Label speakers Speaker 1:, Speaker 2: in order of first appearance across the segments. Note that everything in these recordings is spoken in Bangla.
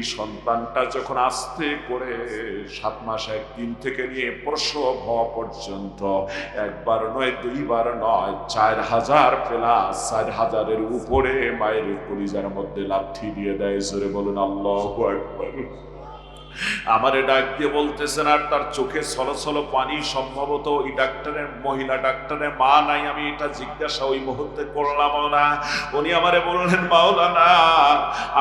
Speaker 1: এই সন্তানটা যখন আস্তে করে সাত মাস একদিন থেকে নিয়ে প্রসব হওয়া পর্যন্ত, একবার নয়, দুইবার নয়, চার হাজার প্লাস চার হাজারের উপরে মায়ের কলিজার মধ্যে লাথি দিয়ে দেয়। জোরে বলুন, আল্লাহ একবার আমারে ডাক দিয়ে বলতেছেন আর তার চোখে ছলছল পানি, সম্ভবত ওই ডাক্তারের মহিলা ডাক্তারের মা নাই, আমি এটা জিজ্ঞাসা ওই মুহূর্তে করলাম না। উনি আমারে বললেন, মাওলানা,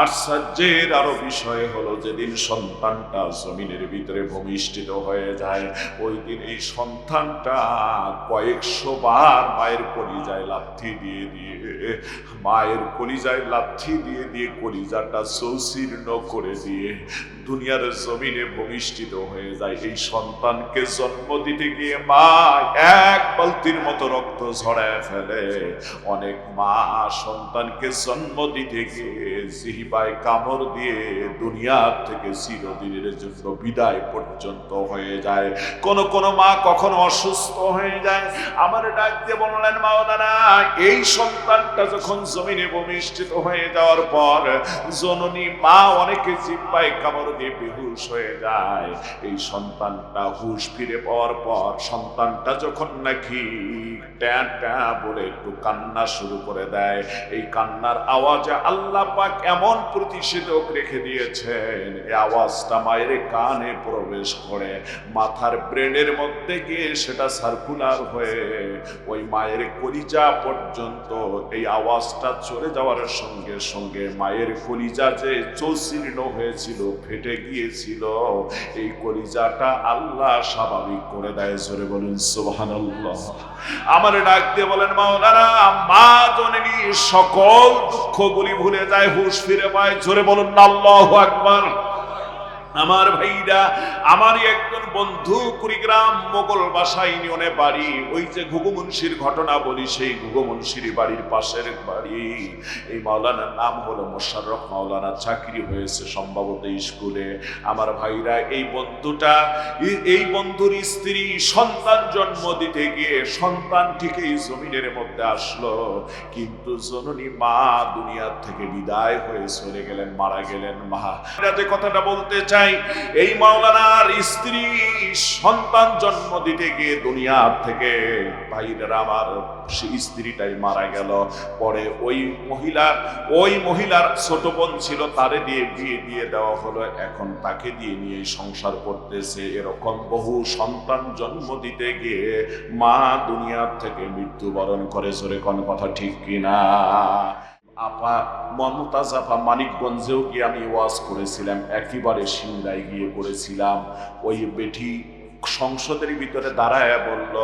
Speaker 1: আশ্চর্যের আরও বিষয় হলো যেদিন সন্তানটা জমিনের ভিতরে ভূমিষ্ঠিত হয়ে যায়, ওই দিন এই সন্তানটা কয়েকশো বার মায়ের কলিজায় লাথি দিয়ে দিয়ে মায়ের কলিজায় লাথি দিয়ে দিয়ে কলিজাটা সৌশীর্ণ করে দিয়ে দুনিয়ার জমিনে ভূমিষ্ঠিত হয়ে যায়। এই সন্তানকে জন্ম দিতে গিয়ে মা এক বালতির মতো রক্ত ঝরায় ফেলে। অনেক মা সন্তানকে জন্ম দিতে গিয়ে জিহিবায় কামড় দিয়ে দুনিয়ার থেকে চিরদিনের জন্য বিদায় পর্যন্ত হয়ে যায়। কোন কোন মা কখনো অসুস্থ হয়ে যায়। আমার ডাক দিয়ে বললেন, মাওলানা, এই সন্তানটা যখন জমিনে ভূমিষ্ঠিত হয়ে যাওয়ার পর, জননী মা অনেকে জিব্বায় কামড় দিয়ে বেহুশ হয়ে যায়। এই সন্তানটা হুশ ফিরে পাওয়ার পর, সন্তানটা যখন নাকি ট্যাঁ ট্যাঁ বলে একটু কান্না শুরু করে দেয়, এই কান্নার আওয়াজে আল্লাহ পাক এমন প্রতিষেধক রেখে দিয়েছেন। এই আওয়াজটা মায়ের কানে প্রবেশ করে, মাথার ব্রেনের মধ্যে গিয়ে সেটা সার্কুলার হয়ে, ওই মায়ের কলিজা পর্যন্ত এই আওয়াজটা চলে যাওয়ার সঙ্গে সঙ্গে মায়ের কলিজা যে চৌশীর্ণ হয়েছিল, ফেটে গিয়েছিল। এই কলিজাটা আল্লাহ স্বাভাবিক করে দেয়, জোরে বলুন, সুবহানাল্লাহ। আমার ডাক দিয়ে বলেন, মাওলানা, মা জননী সকল দুঃখগুলি ভুলে যায়, হুশ ফিরে পায়, জোরে বলুন, আল্লাহু আকবার। আমার ভাইরা আমারই একজন বন্ধু কুড়িগ্রাম মোগল বাসা ইউনিয়নে বাড়ি। ওই যে ঘুঘু মুন্সির ঘটনা বলি, সেই ঘুঘু মুন্সির বাড়ির পাশের বাড়ি। এই মাওলানার নাম হলো মোশাররফ মাওলানা চাকরি হয়েছে সম্ভবত স্কুলে। আমার ভাইরা, এই বন্ধুটা, এই বন্ধুর স্ত্রী সন্তান জন্ম দিতে গিয়ে সন্তানটিকে এই জমিনের মধ্যে আসলো। কিন্তু জননী মা দুনিয়ার থেকে বিদায় হয়ে চলে গেলেন, মারা গেলেন মা। কথাটা বলতে চাই এই মাওলানার স্ত্রী সন্তান জন্ম দিতে গিয়ে দুনিয়ার থেকে ভাইরা আমার স্ত্রীটাই মারা গেল। পরে ওই মহিলা ওই মহিলার ছোট বোন ছিল, তারে দিয়ে বিয়ে দিয়ে দেওয়া হলো। এখন তাকে দিয়ে নিয়ে সংসার করতেছে। এরকম বহু সন্তান জন্ম দিতে গিয়ে মা দুনিয়ার থেকে মৃত্যুবরণ করে। জোরে কোন কথা ঠিক কিনা? আপা মমতাজ আপা মানিকগঞ্জেও গিয়ে আমি ওয়াজ করেছিলাম একেবারে সিংড়ায় গিয়ে করেছিলাম। ওই বেটি সংসদের ভিতরে দাঁড়ায় বলল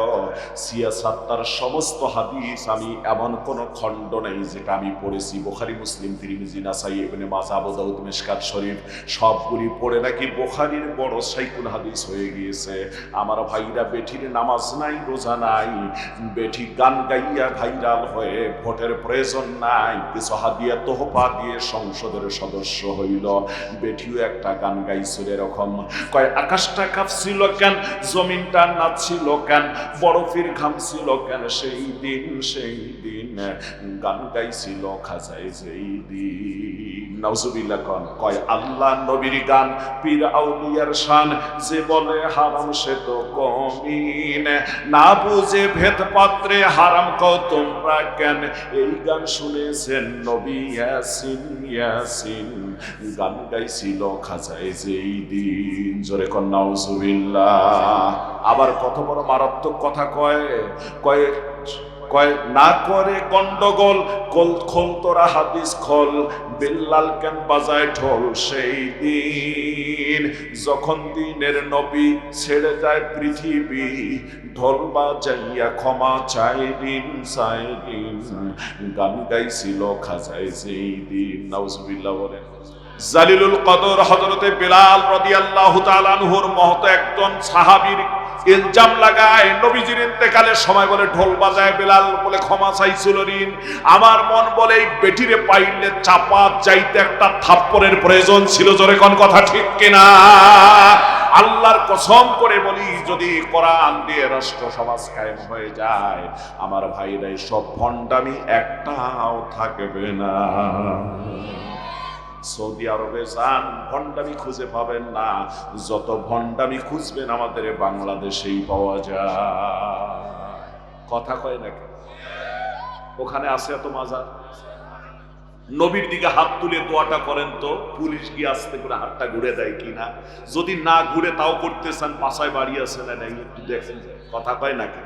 Speaker 1: সিয়াসাত্তার সমস্ত হাদিস আমি এমন কোন খণ্ড নেই যেটা আমি পড়েছি। বোখারি, মুসলিম, তিরিমিজি, নাসাই, ইবনে মাজাহ আবু দাউদ শরীফ, সবগুলি পড়ে নাকি বোখারির বড় সাইকুল হাদিস হয়ে গিয়েছে। আমার ভাইরা বেঠির নামাজ নাই, রোজা নাই, বেঠি গান গাইয়া ভাইরাল হয়ে ভোটের প্রয়োজন নাই, কিছু হাদিয়া তোহপা দিয়ে সংসদের সদস্য হইল। বেঠিও একটা গান গাইছিল এরকম। কয়, আকাশটা কাঁপছিল কেন? জমিনটা নাচছিল কেন? বরফের ঘামছিল কেন? সেই দিন সেই দিন গান গাইছিল খাজায় যেই দিন নাউজুবিল্লাহ কন, কয় আল্লাহ নবীর গান, পীর আউলিয়ার শান, যে বলে হারাম সে তো কমিন। না বুঝে ভেদ পাত্রে হারাম কও তোমরা কেন? এই গান শুনেছেন নবী ইয়াসিন ইয়াসিন। গান গাইছিল খাজায় যেই দিন জোরে কন, নাউজুবিল্লাহ। আবার কত বড় মারাত্মক কথা কয় কয় না করে গন্ডগোল কল খোল তোরা হাদিস খোল, বিল্লাল কেন বাজায় ঢোল সেই দিন? যখন দিনের নবী ছেড়ে যায় পৃথিবী, ঢোল বাজাইয়া ক্ষমা চাই দিন চাই দিন গান গাইছিল খাজায় সেই দিন, নাউজুবিল্লাহ বলেন। জালিলুল কদর হজরতে বেলাল রাদিয়াল্লাহু তাআলা আনহুর মহত একজন সাহাবীর ইলজাম লাগায় নবীজির ইন্তেকালের সময় বলে ঢোল বাজায় বেলাল বলে ক্ষমা চাইছিল ঋণ। আমার মন বলে এই বেটিরে পাইলে চাপা চাইতে একটা থাপ্পরের প্রয়োজন ছিল। জোরে কোন কথা ঠিক কিনা? আল্লাহর কসম করে বলি, যদি কোরআন দিয়ে রাষ্ট্র সমাজ কায়েম হয়ে যায়, আমার ভাইরাই সব ভণ্ডামি একটাও থাকবে না। সৌদি আরবে যান, ভণ্ডামি খুঁজে পাবেন না। যত ভণ্ডামি খুঁজবেন আমাদের বাংলাদেশেই পাওয়া যায়। কথা কয় নাকি? ওখানে আছে এত মাজার নবীর দিকে হাত তুলে দোয়াটা করেন তো, পুলিশ গিয়ে আসতে করে হাতটা ঘুরে দেয় কিনা যদি না ঘুরে তাও করতে চান পাশায় বাড়ি আছে না নাই, একটু দেখেন। কথা কয় নাকি?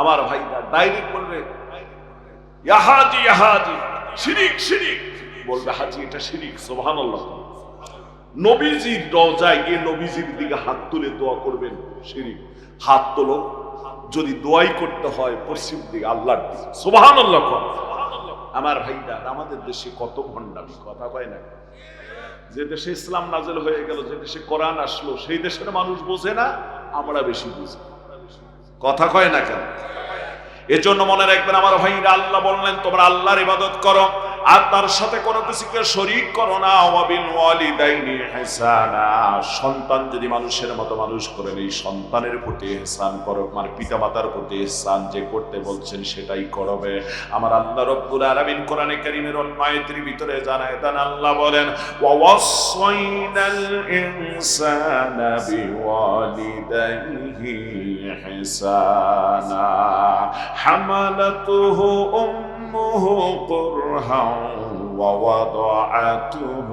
Speaker 1: আমার ভাইরা ডাইরেক্ট বলবে ইয়াহাজি ইয়াহাজি শিরিক শিরিক। বলবে, হাজি, এটা শিরিক, সুবহানাল্লাহ। নবীজির দরজায় গিয়ে নবীজির দিকে হাত তুলে দোয়া করবেন, শিরিক। হাত তোলো, যদি দোয়াই করতে হয় পশ্চিম দিকে, আল্লাহর দিকে। সুবহানাল্লাহ কর। আমার ভাইরা, আমাদের দেশে কত ভণ্ডামি, কথা কয় না? যে দেশে ইসলাম নাজেল হয়ে গেল, যে দেশে কোরআন আসলো, সেই দেশের মানুষ বোঝে না, আমরা বেশি বুঝি। কথা কয় না কেন? এজন্য মনে রাখবেন, আমার ভাইরা, আল্লাহ বললেন, তোমরা আল্লাহর ইবাদত করো। আর তার সাথে কোনো কিছুকে শরীক করো না, ওয়াবিল ওয়ালিদাইনি ইহসানা সন্তান যদি মানুষের মতো মানুষ করেন এই সন্তানের প্রতি ইহসান করো মানে পিতামাতার প্রতি ইহসান যে করতে বলছেন সেটাই করবে। আমার আল্লাহ রব্বুল আলামিন কোরআনে কারীমের অন্য আয়াতের ভিতরে জানায় দেন, আল্লাহ বলেন ওয়াসাইনাল ইনসানা বিওয়ালিদাইহি ইহসানা হামালাতুহু أمه قرها ووضعته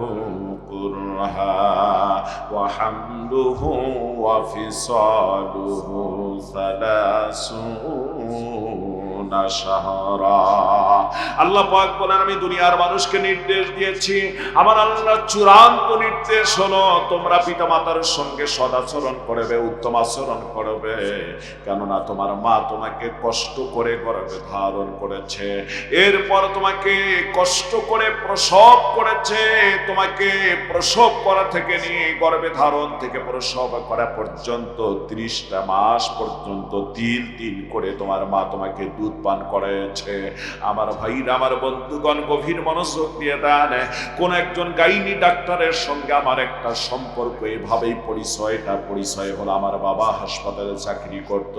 Speaker 1: قرها وحمله وفصاله ثلاثون আল্লাহ পাক বলেন, আমি দুনিয়ার মানুষকে নির্দেশ দিয়েছি। আমার আল্লাহ চূড়ান্ত নির্দেশ হলো, তোমরা পিতামাতার সঙ্গে সদাচরণ করবে, উত্তম আচরণ করবে। কেননা তোমার মা তোমাকে কষ্ট করে গর্ভে ধারণ করেছে। এরপর তোমাকে কষ্ট করে প্রসব করেছে। তোমাকে প্রসব করা থেকে নিয়ে গর্ভে ধারণ থেকে প্রসব করা পর্যন্ত, ত্রিশটা মাস পর্যন্ত তিল তিল করে তোমার মা তোমাকে দুধ পান করেছে। আমার ভাইরা, আমার বন্ধুগণ গভীর মনোযোগ দিয়ে দেন। কোন একজন গাইনি ডাক্তারের সঙ্গে আমার একটা সম্পর্ক, এভাবেই পরিচয়টা, পরিচয় হলো আমার বাবা হাসপাতালে চাকরি করত।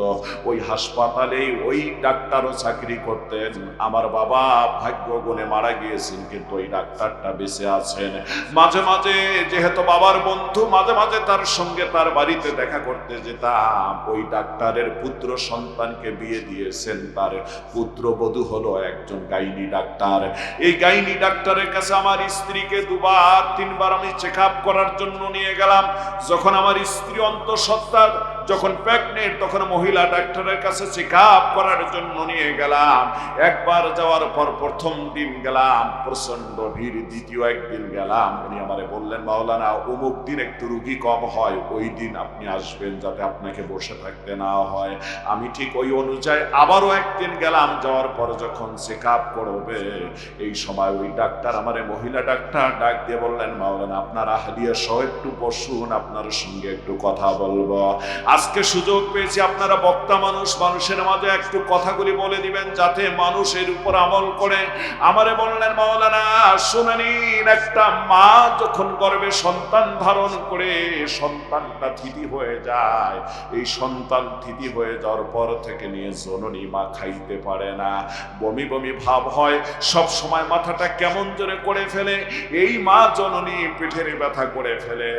Speaker 1: ওই হাসপাতালে ওই ডাক্তারও চাকরি করতেন। আমার বাবা ভাগ্য গুণে মারা গিয়েছেন, কিন্তু ওই ডাক্তারটা বেঁচে আছেন। মাঝে মাঝে যেহেতু বাবার বন্ধু, মাঝে মাঝে তার সঙ্গে তার বাড়িতে দেখা করতে যেতাম। ওই ডাক্তারের পুত্র সন্তানকে বিয়ে দিয়েছেন তার। পুত্র বধূ হলো একজন গাইনি ডাক্তার। এই গাইনি ডাক্তারের কাছে আমার স্ত্রীকে দুবার, তিনবার আমি চেক করার জন্য নিয়ে গেলাম। যখন আমার স্ত্রী অন্তঃসত্ত্বার যখন প্রেগনেন্ট তখন মহিলা ডাক্তারের কাছে চেক আপ করার জন্য নিয়ে গেলাম। একবার যাওয়ার পর প্রথম দিন গেলাম প্রচণ্ড ভিড়, দ্বিতীয় একদিন গেলাম। উনি আমারে বললেন, মাওলানা, অমুক দিন একটু রুগী কম হয়, ওই দিন আপনি আসবেন যাতে আপনাকে বসে থাকতে না হয়। আমি ঠিক ওই অনুযায়ী আবারও একদিন গেলাম, যাওয়ার পর যখন চেক আপ করবে, এই সময় ওই ডাক্তার আমারে মহিলা ডাক্তার ডাক দিয়ে বললেন, মাওলানা, আপনার আহলিয়া সহ একটু বসুন, আপনার সঙ্গে একটু কথা বলব। আজকে সুযোগ পেয়েছি আপনারা বক্তা মানুষ, মানুষের মাঝে একটু কথাগুলি বলে দিবেন যাতে মানুষ এর উপর আমল করে। আমারে বললেন, মাওলানা, শুনে নিন, একটা মা যখন গর্বে সন্তান ধারণ করে সন্তানটা থিতি হয়ে যায়। এই সন্তান থিতি হয়ে যাওয়ার পর থেকে নিয়ে জননী মা খাইতে পারে না। বমি বমি ভাব হয়, সব সময় মাথাটা কেমন জোরে করে ফেলে। এই মা জননী পিঠের ব্যথা করে ফেলে।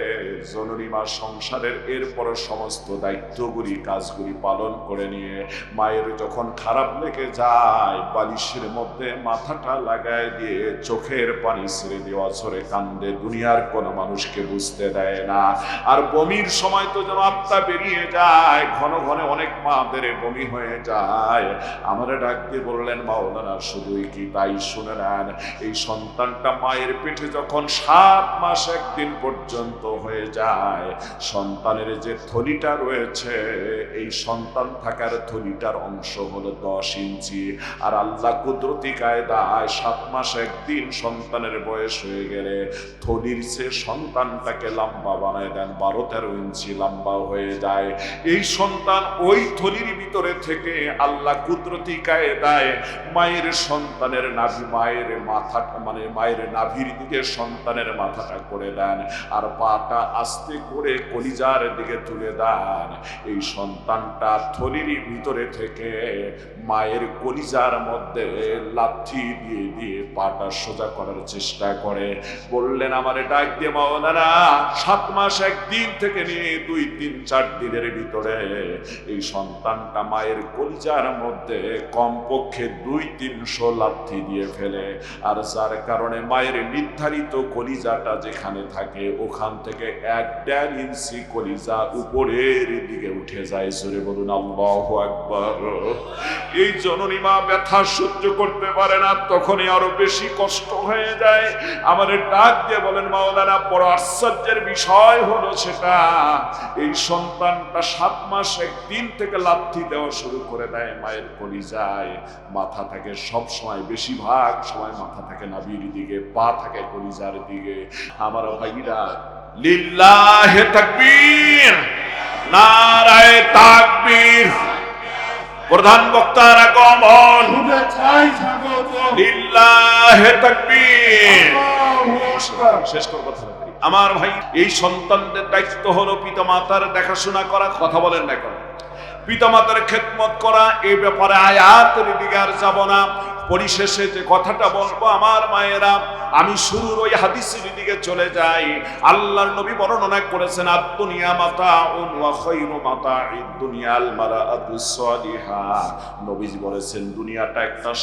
Speaker 1: জননী মা সংসারের এরপর সমস্ত দায়িত্বগুলি, কাজগুলি পালন করে নিয়ে মায়ের যখন খারাপ লেগে যায়, বালিশের মধ্যে মাথাটা লাগায় দিয়ে চোখের পানি ছেড়ে দেওয়া, ঝরে কান্দে, দুনিয়ার কোনো মানুষকে বুঝতে দেয় না। আর বমির সময় তো যেন আত্মা বেরিয়ে যায়, ঘন ঘন অনেক মাদের বমি হয়ে যায়। আমারে ডাকতে বললেন, মাওলানা, শুধুই কি তাই শুনে নেন? এই সন্তানটা মায়ের পেটে যখন সাত মাস একদিন পর্যন্ত হয়ে যায়, সন্তানের যে থলিটা রয়েছে এই সন্তান থাকার থলিটার অংশ হলো দশ ইঞ্চি। আর আল্লাহ কুদরতি কায়দায় সাত মাস একদিন সন্তানের বয়স হয়ে গেলে থলির সে সন্তানটাকে লম্বা বানায় দেন। বারো তেরো ইঞ্চি লম্বা হয়ে যায়। এই সন্তান ওই থলির ভিতরে থেকে আল্লাহ কুদরতি কায়দায় মায়ের সন্তানের নাভি, মায়ের মাথাটা মানে মায়ের নাভির দিকে সন্তানের মাথাটা করে দেন। আর পাটা আস্তে করে কলিজার দিকে তুলে দেয়। সন্তান, এই সন্তানটা থলির ভিতরে থেকে মায়ের কলিজার মধ্যে লাথি দিয়ে দিয়ে পাটা সোজা করার চেষ্টা করে। বললেন, আমারে ডাক দিয়ে মাওলানা, সাত মাস একদিন থেকে নিয়ে দুই, তিন, চার দিনের ভিতরে এই সন্তানটা মায়ের কলিজার মধ্যে কমপক্ষে দুই, তিনশো লাথি দিয়ে ফেলে। আর যার কারণে মায়ের নির্ধারিত কলিজাটা যেখানে থাকে, ওখান থেকে এক দেড় ইঞ্চি কলিজা উপরের দিকে উঠে যায়, জোরে বলুন, আল্লাহ একবার এই জননী মা ব্যথা সহ্য করতে পারে না, তখনই আরও বেশি কষ্ট হয়ে যায়। আমাদের ডাক দিয়ে বলেন, মাওলানা, বড় আশ্চর্যের বিষয় হলো সেটা, এই সন্তানটা সাত মাস একদিন থেকে লাথি দেওয়া শুরু করে দেয়, মায়ের মাথা থাকে সব সময়, বেশিরভাগ সময় মাথা থাকে নাভির দিকে, পা থাকে কলিজার দিকে। আমার ভাইরা, লিল্লাহে তাকবীর। নারায়ে তাকবীর। প্রধান বক্তার আগমন। শেষ করব। আমার ভাই, এই সন্তানদের দায়িত্ব হলো পিতা মাতার দেখাশোনা করা, কথা বলেন না করা পিতা মাতার খেদমত করা এই ব্যাপারে আয়াতের দিকে আর যাব না। পরিশেষে যে কথাটা বলব, আমার মায়েরা, আমি শুরুর ওই হাদিসের দিকে চলে যাই। আল্লাহর নবী বর্ণনা করেছেন, আদ-দুনিয়া মাতাউন ওয়া খায়রু মাতা'id দুনিয়াল মারাআতুস সালিহা। নবীজি বলেছেন, দুনিয়াটা একটা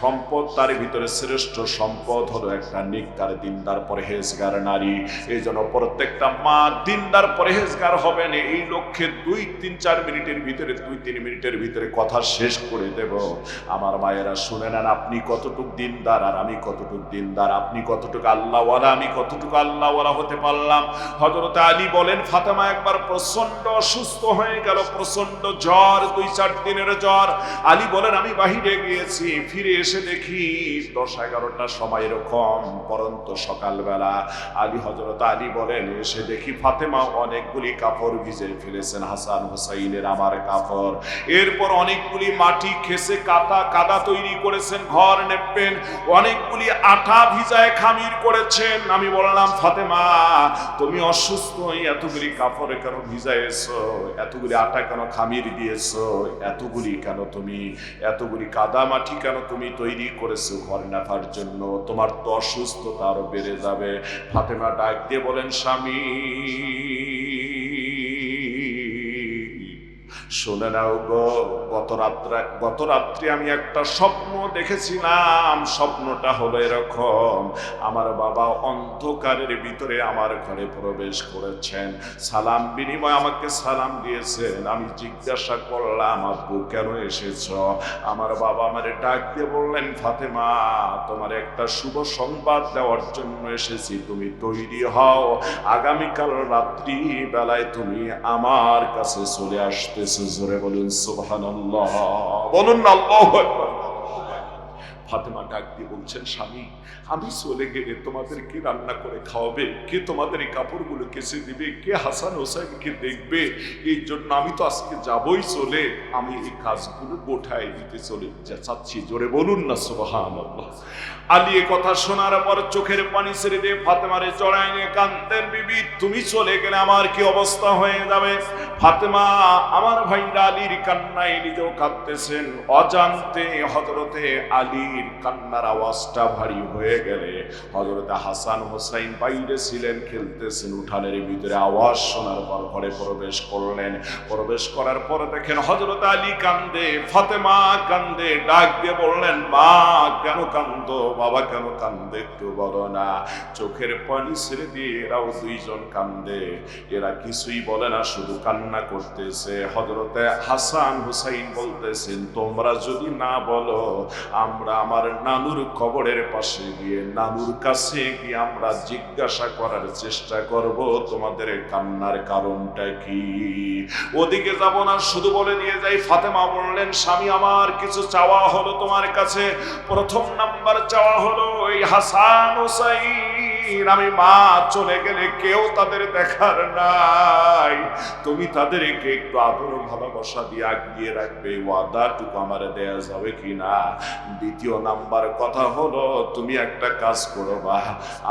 Speaker 1: সম্পদ, তার ভিতরে শ্রেষ্ঠ সম্পদ হলো একটা নিকার দিনদার, পরহেজগার নারী। এই জন্য প্রত্যেকটা মা দিনদার, পরহেজগার হবেন এই লক্ষ্যে দুই, তিন, চার মিনিটের ভিতরে, দুই, তিন মিনিটের ভিতরে কথা শেষ করে দেব। আমার মায়েরা, শুনে নেন আপনি কতটুক দিনদার আর আমি কতটুক দিনদার? আপনি কতটুকু আল্লাহওয়ালা, আমি কতটুকু আল্লাহওয়ালা হতে পারলাম? হজরত আলী বলেন, ফাতেমা একবার প্রচণ্ড অসুস্থ হয়ে গেল প্রচণ্ড জ্বর, দুই চার দিনের জ্বর। আলী বলেন, আমি বাহিরে গিয়েছি, ফিরে এসে দেখি দশ এগারোটার সময় এরকম, পরন্ত সকালবেলা। আলী হজরত আলী বলেন, এসে দেখি ফাতেমা অনেকগুলি কাপড় ভিজে ফেলেছেন, হাসান হোসাইনের আমার কাপড়। এরপর অনেকগুলি মাটি খেসে কাদা কাদা তৈরি করেছেন ঘর নেপেন। অনেকগুলি আঠা ভিজায় খামির করেছেন। আমি বললাম, ফাতেমা, তুমি অসুস্থ এতগুলি কাপড়ে কেন ভিজাইছো এতগুলি আটা কেন খামির দিয়েছ? এতগুলি কেন তুমি, এতগুলি কাদা মাটি কেন তুমি তৈরি করেছ ঘর নেফার জন্য? তোমার তো অসুস্থতা আরও বেড়ে যাবে। ফাতেমা ডাক দিয়ে বলেন, স্বামী শুনে নাও গো, গত রাত্রে গত রাত্রে আমি একটা স্বপ্ন দেখেছিলাম। স্বপ্নটা হলো এরকম, আমার বাবা অন্ধকারের ভিতরে আমার ঘরে প্রবেশ করেছেন। সালাম বিনিময় আমাকে সালাম দিয়েছেন। আমি জিজ্ঞাসা করলাম, আব্বু, কেন এসেছ? আমার বাবা আমারে ডাক দিয়ে বললেন, ফাতেমা, তোমার একটা শুভ সংবাদ দেওয়ার জন্য এসেছি। তুমি তৈরি হও। আগামীকাল রাত্রি বেলায় তুমি আমার কাছে চলে আসতেছো জোরে বলুন সুবহানাল্লাহ বলুন না আল্লাহু আকবার। ফাতেমা ডাক দিয়ে বলছেন, স্বামী, আমি চলে গেলে তোমাদের কে রান্না করে খাওয়াবে? কে তোমাদের এই কাপড়গুলো কেসে দিবে? কে হাসান হোসেনকে দেখবে? এই জন্য আমি তো আজকে যাবই চলে। আমি এই কাজগুলো গোঠায় দিতে চলে চাচ্ছি জোরে বলুন না সুবাহান আলী এ কথা শোনার পর চোখের পানি ছেড়ে দিয়ে ফাতেমারে জড়াই নিয়ে কান্দেন বিবি, তুমি চলে গেলে আমার কি অবস্থা হয়ে যাবে? ফাতেমা, আমার ভাইরা আলীর কান্নায় নিজেও কাঁদতেছেন। অজান্তে হজরতে আলীর কান্নার আওয়াজটা ভারী হয়ে গেলে হজরতে হাসান হোসাইন বাইরে ছিলেন, খেলতেছেন, উঠানের ভিতরে আওয়াজ শোনার পর ঘরে প্রবেশ করলেন। প্রবেশ করার পর দেখেন হজরত আলী কান্দে, ফাতেমা কান্দে, ডাক দিয়ে বললেন, মা, কেন কান্দো? বাবা কেন কান্দে? একটু বলো না। চোখের পানি ছেড়ে দিয়ে এরাও দুইজন কান্দে। এরা কিছুই বলে না, শুধু কান্না করতেছে। হজরতে হাসান হুসাইন বলতেছেন, তোমরা যদি না বলো, আমরা আমার নানুর কবরের পাশে গিয়ে, নানুর কাছে গিয়ে আমরা জিজ্ঞাসা করার চেষ্টা করব, তোমাদের কান্নার কারণটা কি? ওদিকে যাব না, শুধু বলে দিয়ে যাই, ফাতেমা বললেন, স্বামী, আমার কিছু চাওয়া হলো তোমার কাছে। প্রথম নাম্বার চাওয়া হলো ওই হাসান হুসাইন মাসকিন আমি মা, চলে গেলে কেউ তাদের দেখার নাই। তুমি তাদেরকে একটু আদর ভালোবাসা দিয়ে আগিয়ে রাখবে, ওয়াদাটুকু আমার দেয়া যাবে কিনা? দ্বিতীয় নাম্বার কথা হলো, তুমি একটা কাজ করো বা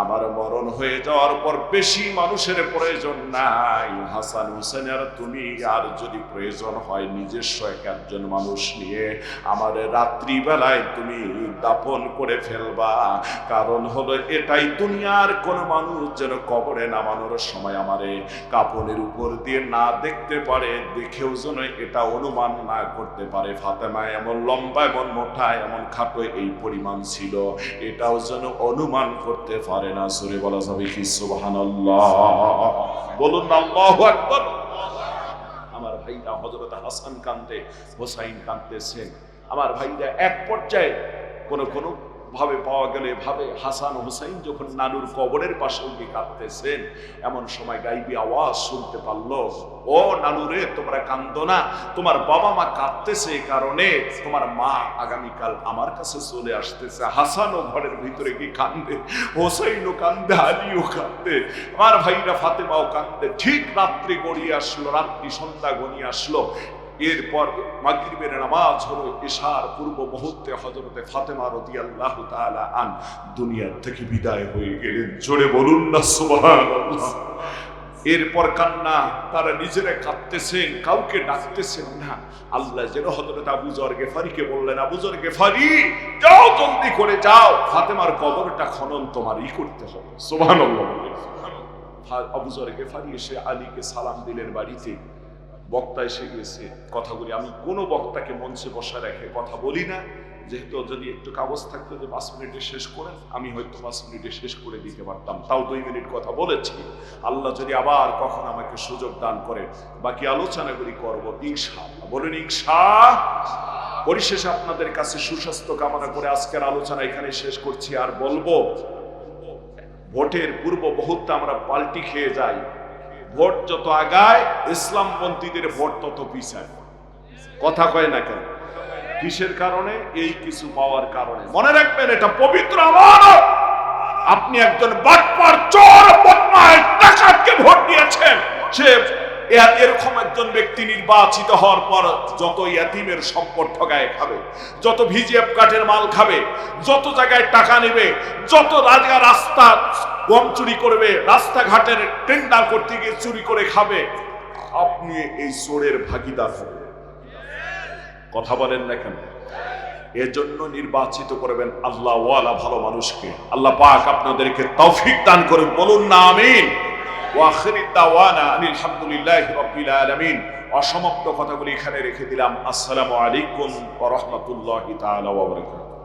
Speaker 1: আমার মরণ হয়ে যাওয়ার পর বেশি মানুষের প্রয়োজন নাই। হাসান হোসেনের তুমি, আর যদি প্রয়োজন হয় নিজস্ব এক একজন মানুষ নিয়ে, আমার রাত্রিবেলায় তুমি দাপন করে ফেলবা। কারণ হলো, এটাই দুনিয়ার কোন মানুষ যেন কবরে নামানোর সময় আমারে কাপনের উপর দিয়ে না দেখতে পারে, দেখেও যেন এটা অনুমান না করতে পারে। ফাতেমা এমন লম্বা, এমন মোটা, এমন খাটো এই পরিমাণ ছিল, এটাও যেন অনুমান করতে পারে না। সুরে বলা যাবে কি? সুবহানাল্লাহ। বলুন না, আল্লাহু আকবার। আমার ভাইরা হযরত হাসান কান্দে হোসাইন কান্দতেছেন আমার ভাইরা এক পর্যায়ে কোন কোন ভাবে পাওয়া গেলে ভাবে হাসান হোসাইন যখন নানুর কবরের পাশে উঠে কাঁদতেছেন, এমন সময় গাইবি আওয়াজ শুনতে পারল, ও নানুরে তোমরা কান্দো না, তোমার বাবা মা কাঁদতেছে এই কারণে তোমার মা আগামীকাল আমার কাছে চলে আসতেছে। হাসানও ঘরের ভিতরে কি কান্দে? হোসাইনও কান্দে, আলীও কান্দে, আমার ভাইরা ফাতেমাও কান্দে। ঠিক রাত্রি গড়িয়ে আসলো, রাত্রি সন্ধ্যা গড়িয়ে আসলো। এরপর মাগরিবের নামাজ হলো ইশার পূর্ব মুহূর্তে হযরতে ফাতেমা রাদিয়াল্লাহু তাআলা আন, দুনিয়ার থেকে বিদায় হয়ে গেলেন। জোরে বলুন না, সুবহানাল্লাহ। এরপর কান্না, তারা নিজেরা কাঁদতেছেন, কাউকে ডাকতেছেন না। আল্লাহ যেন হযরত আবু জর গেফারিকে বললেন, আবু জর গেফারি, যাও, জলদি করে যাও। ফাতেমার কবরটা খনন তোমারই করতে হবে। সুবহানাল্লাহ বলে। আবু জর গেফারি এসে আলীকে সালাম দিলেন বাড়িতে। বক্তা এসে গেছে কথাগুলি আমি কোনো বক্তাকে মঞ্চে বসা রেখে কথা বলি না। যেহেতু যদি একটু কাগজ থাকতো যে পাঁচ মিনিটে শেষ করেন, আমি হয়তো পাঁচ মিনিটে শেষ করে দিতে পারতাম। তাও দুই মিনিট কথা বলেছি। আল্লাহ যদি আবার কখন আমাকে সুযোগ দান করে, বাকি আলোচনাগুলি করব ইংসা বলেন ইংসা পরিশেষে আপনাদের কাছে সুস্বাস্থ্য কামনা করে আজকের আলোচনা এখানে শেষ করছি। আর বলব, ভোটের পূর্ব মুহূর্তে আমরা পাল্টি খেয়ে যাই। ভোট যত আগায়, ইসলামপন্থীদের ভোট তত পিছায়। কথা কয় না কেন? কিসের কারণে? এই কিছু পাওয়ার কারণে। মনে রাখবেন, এটা পবিত্র আমানত। আপনি একজন বাটপার চোর, বদমাশ, ডাকাতকে ভোট দিয়েছেন। সে এরকম একজন ব্যক্তি নির্বাচিত হওয়ার পর যত ইয়াতিমের সম্পদ ঠগায় খাবে যত ভিজিএফ কাঠের মাল খাবে, যত জায়গায় টাকা নেবে, যত রাজা রাস্তা গম চুরি করবে, রাস্তাঘাটের টেন্ডার করতে গিয়ে চুরি করে খাবে, আপনি এই চোরের ভাগিদার। কথা বলেন না কেন? এজন্য নির্বাচিত করবেন আল্লাহ ওয়ালা ভালো মানুষকে। আল্লাহ পাক আপনাদেরকে তৌফিক দান করে বলুন না, আমিন। ওয়াখির দাওয়ানা আনিল হামদুলিল্লাহি রাব্বিল আলামিন। অসমাপ্ত কথাগুলি এখানে রেখে দিলাম। আসসালামু আলাইকুম রহমতুল্লাহ বারাকাতুহু।